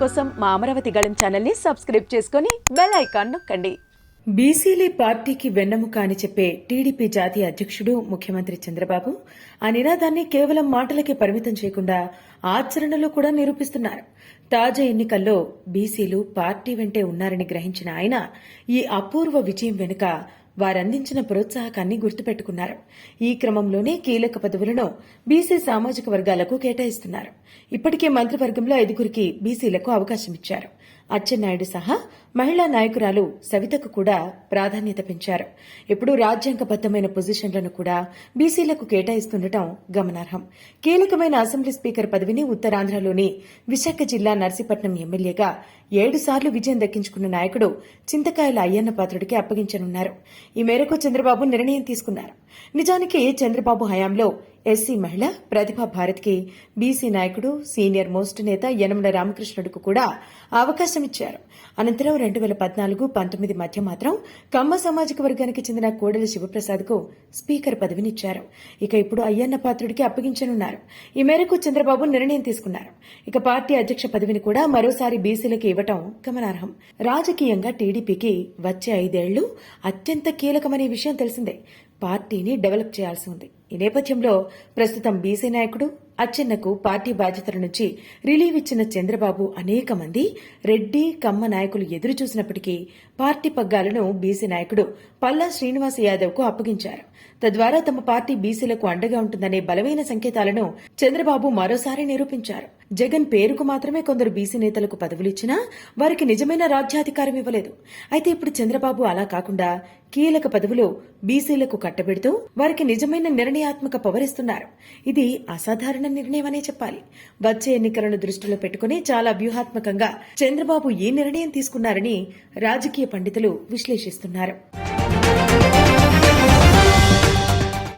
కోసం మా అమరావతి గళం ఛానల్ని సబ్స్క్రైబ్ చేసుకుని బెల్ ఐకాన్ నొక్కండి. బీసీలీ పార్టీకి వెన్నెముక అని చెప్పే టీడీపీ జాతీయ అధ్యక్షుడు ముఖ్యమంత్రి చంద్రబాబు ఆ నినాదాన్ని కేవలం మాటలకే పరిమితం చేయకుండా ఆచరణలో కూడా నిరూపిస్తున్నారు. తాజా ఎన్నికల్లో బీసీలు పార్టీ వెంటే ఉన్నారని గ్రహించిన ఆయన ఈ అపూర్వ విజయం వెనుక వారందించిన ప్రోత్సాహకాన్ని గుర్తుపెట్టుకున్నారు. ఈ క్రమంలోనే కీలక పదవులను బీసీ సామాజిక వర్గాలకు కేటాయిస్తున్నారు. ఇప్పటికే మంత్రివర్గంలో ఐదుగురికి బీసీలకు అవకాశం ఇచ్చారు. అచ్చెన్నాయుడు సహా మహిళా నాయకురాలు సవితకు కూడా ప్రాధాన్యత పెంచారు. ఇప్పుడు రాజ్యాంగబద్దమైన పొజిషన్లను కూడా బీసీలకు కేటాయిస్తుండటం గమనార్హం. కీలకమైన అసెంబ్లీ స్పీకర్ పదవిని ఉత్తరాంధ్రలోని విశాఖ జిల్లా నర్సీపట్నం ఎమ్మెల్యేగా ఏడుసార్లు విజయం దక్కించుకున్న నాయకుడు చింతకాయల అయ్యన్న పాత్రుడికి అప్పగించనున్నారు. ఈ మేరకు చంద్రబాబు నిర్ణయం తీసుకున్నారు. నిజానికి చంద్రబాబు హయాంలో ఎస్సీ మహిళ ప్రతిభా భారత్కి బీసీ నాయకుడు సీనియర్ మోస్ట్ నేత యనమల రామకృష్ణుడుకు కూడా అవకాశం ఇచ్చారు. అనంతరం రెండు వేల పద్నాలుగు పంతొమ్మిది మధ్య మాత్రం కమ్మ సామాజిక వర్గానికి చెందిన కోడెల శివప్రసాద్కు స్పీకర్ పదవినిచ్చారు. ఇక ఇప్పుడు అయ్యన్న పాత్రుడికి అప్పగించనున్నారు. ఈ మేరకు చంద్రబాబు నిర్ణయం తీసుకున్నారు. ఇక పార్టీ అధ్యక్ష పదవిని కూడా మరోసారి బీసీలకు ఇవ్వటం గమనార్హం. రాజకీయంగా టీడీపీకి వచ్చే ఐదేళ్ళు అత్యంత కీలకమనే విషయం తెలిసిందే. పార్టీని డెవలప్ చేయాల్సి ఉంది. ఈ నేపథ్యంలో ప్రస్తుతం బీసీ నాయకుడు అచ్చెన్నకు పార్టీ బాధ్యతల నుంచి రిలీవ్ ఇచ్చిన చంద్రబాబు అనేక మంది రెడ్డి కమ్మ నాయకులు ఎదురు చూసినప్పటికీ పార్టీ పగ్గాలను బీసీ నాయకుడు పల్లా శ్రీనివాస్ యాదవ్కు అప్పగించారు. తద్వారా తమ పార్టీ బీసీలకు అండగా ఉంటుందనే బలమైన సంకేతాలను చంద్రబాబు మరోసారి నిరూపించారు. జగన్ పేరుకు మాత్రమే కొందరు బీసీ నేతలకు పదవులిచ్చినా వారికి నిజమైన రాజ్యాధికారం ఇవ్వలేదు. అయితే ఇప్పుడు చంద్రబాబు అలా కాకుండా కీలక పదవులు బీసీలకు కట్టబెడుతూ వారికి నిజమైన నిర్ణయాత్మక పవరిస్తున్నారు ఇది అసాధారణ నిర్ణయమనే చెప్పాలి. వచ్చే ఎన్నికలను దృష్టిలో పెట్టుకుని చాలా వ్యూహాత్మకంగా చంద్రబాబు ఈ నిర్ణయం తీసుకున్నారని రాజకీయ పండితులు విశ్లేషిస్తున్నారు.